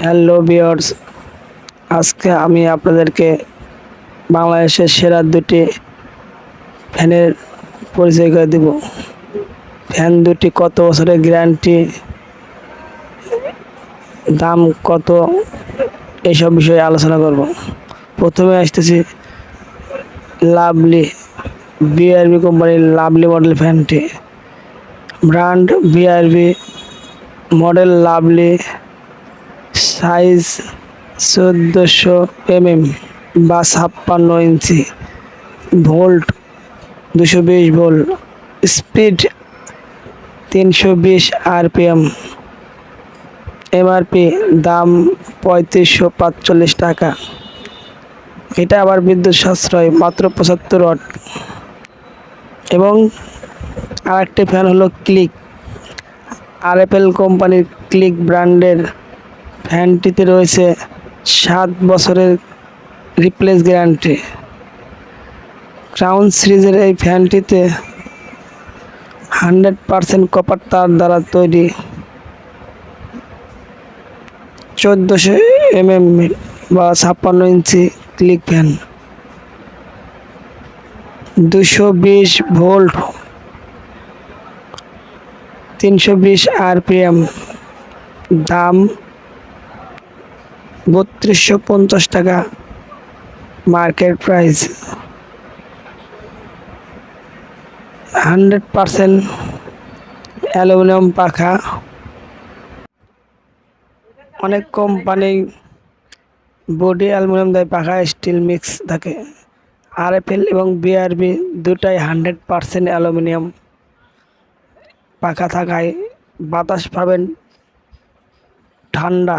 Hello বিয়ার্স আজকে আমি আপনাদেরকে বাংলাদেশের সেরা দুটি ফ্যানের পরিচয় করে দেব। ফ্যান দুটি কত বছরের গ্যারান্টি? দাম কত? এইসব বিষয়ে আলোচনা করব। প্রথমে আসতেছি লাভলি বিআরবি কোম্পানির লাভলি মডেল ফ্যানটি। Brand BRB model lovely. Size চোদ্দোশো এমএম বা ছাপ্পান্ন ইঞ্চি। ভোল্ট দুশো বিশ ভোল্ট। স্পিড তিনশো বিশ আরপিএম। এমআরপি দাম পঁয়ত্রিশশো পাঁচচল্লিশ টাকা। এটা আবার বিদ্যুৎ সাশ্রয়, মাত্র পঁচাত্তর ওয়াট। এবং আরেকটি ফ্যান হলো ক্লিক। আরএফএল কোম্পানির ক্লিক ব্র্যান্ডের ফ্যানটিতে রয়েছে সাত বছরের রিপ্লেস গ্যারান্টি ক্রাউন সিরিজের এই ফ্যানটিতে হান্ড্রেড পারসেন্ট কপার তার দ্বারা তৈরি চোদ্দোশো এম এম বা ছাপ্পান্ন ইঞ্চি ক্লিক ফ্যান দুশো বিশ ভোল্ট, তিনশো বিশ আরপিএম। দাম বত্রিশশো পঞ্চাশ টাকা market price. Hundred percent aluminium পাখা। অনেক কোম্পানি বডি অ্যালুমিনিয়াম দেয়, পাখা, স্টিল মিক্স থাকে। আরএফএল এবং বিআরবি দুটাই হান্ড্রেড পারসেন্ট অ্যালুমিনিয়াম পাখা থাকায় বাতাস পাবেন ঠান্ডা।